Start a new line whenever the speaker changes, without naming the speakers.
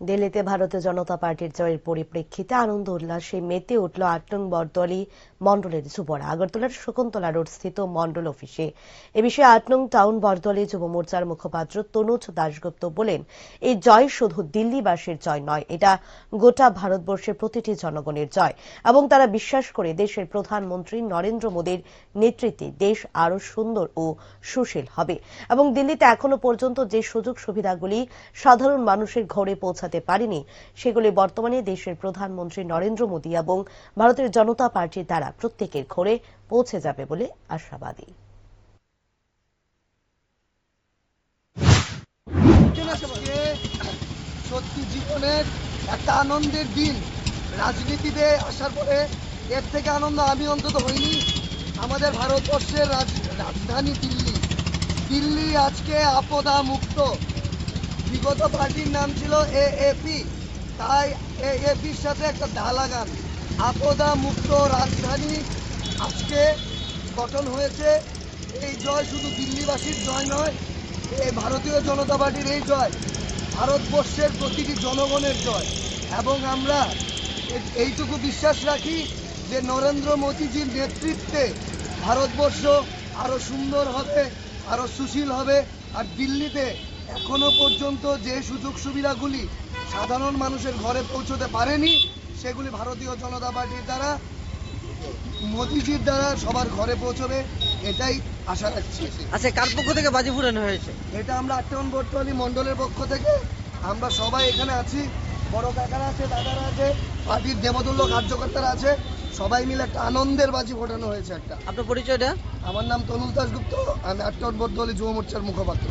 দিল্লিতে ভারতীয় জনতা পার্টির জয়ের পরিপ্রেক্ষিতে আনন্দ উল্লাসে মেতে উঠল আট নং বরদলি মণ্ডলের যুবরা। আগরতলার শকুন্তলা রোড স্থিত মণ্ডল অফিসে। এ বিষয়ে আট নং টাউন বরদলি যুব মোর্চার মুখপাত্র তনুজ দাশগুপ্ত বলেন, এই জয় শুধু দিল্লিবাসীর জয় নয়, এটা গোটা ভারতবর্ষের প্রতিটি জনগণের জয়। এবং তারা বিশ্বাস করে দেশের প্রধানমন্ত্রী নরেন্দ্র মোদীর নেতৃত্বে দেশ আরও সুন্দর ও সুশীল হবে। এবং দিল্লিতে এখনও পর্যন্ত যে সুযোগ সুবিধাগুলি সাধারণ মানুষের ঘরে পৌঁছাতে পারেনি। সেগুলি বর্তমানে দেশের প্রধানমন্ত্রী নরেন্দ্র মোদী এবং ভারতের জনতা পার্টির দ্বারা প্রত্যেকের ঘরে পৌঁছে যাবে বলে আশাবাদী।
সত্যি জীবনের একটা আনন্দের দিন। রাজনীতিতে আসার পরে এর থেকে আনন্দ আমি অন্তত হইনি। আমাদের ভারতবর্ষের রাজধানী দিল্লি। দিল্লি আজকে আপদা মুক্ত। বিগত পার্টির নাম ছিল এএপি তাই এএপির সাথে একটা দা লাগান আপদা মুক্ত রাজধানী আজকে গঠন হয়েছে। এই জয় শুধু দিল্লিবাসীর জয় নয়, এই ভারতীয় জনতা পার্টির এই জয়, ভারতবর্ষের প্রতিটি জনগণের জয়। এবং আমরা এইটুকু বিশ্বাস রাখি যে নরেন্দ্র মোদীজির নেতৃত্বে ভারতবর্ষ আরও সুন্দর হবে, আরও সুশীল হবে। আর দিল্লিতে এখনও পর্যন্ত যে সুযোগ সুবিধাগুলি সাধারণ মানুষের ঘরে পৌঁছতে পারেনি সেগুলি ভারতীয় জনতা পার্টির দ্বারা মোদিজির দ্বারা সবার ঘরে পৌঁছবে এটাই আশা রাখছি।
আচ্ছা কার পক্ষ থেকে বাজি ফুরানো হয়েছে?
এটা আমরা আটন বর্তমানী মন্ডলের পক্ষ থেকে আমরা সবাই এখানে আছি বড় কাকারা আছে দাদারা আছে পার্টির দেবতুল্য কার্যকর্তারা আছে সবাই মিলে একটা আনন্দের বাজি ফোটানো হয়েছে একটা।
আপনার পরিচয়টা?
আমার নাম তনুল দাসগুপ্ত আমি আটন বর্তমালী যুব মোর্চার মুখপাত্র।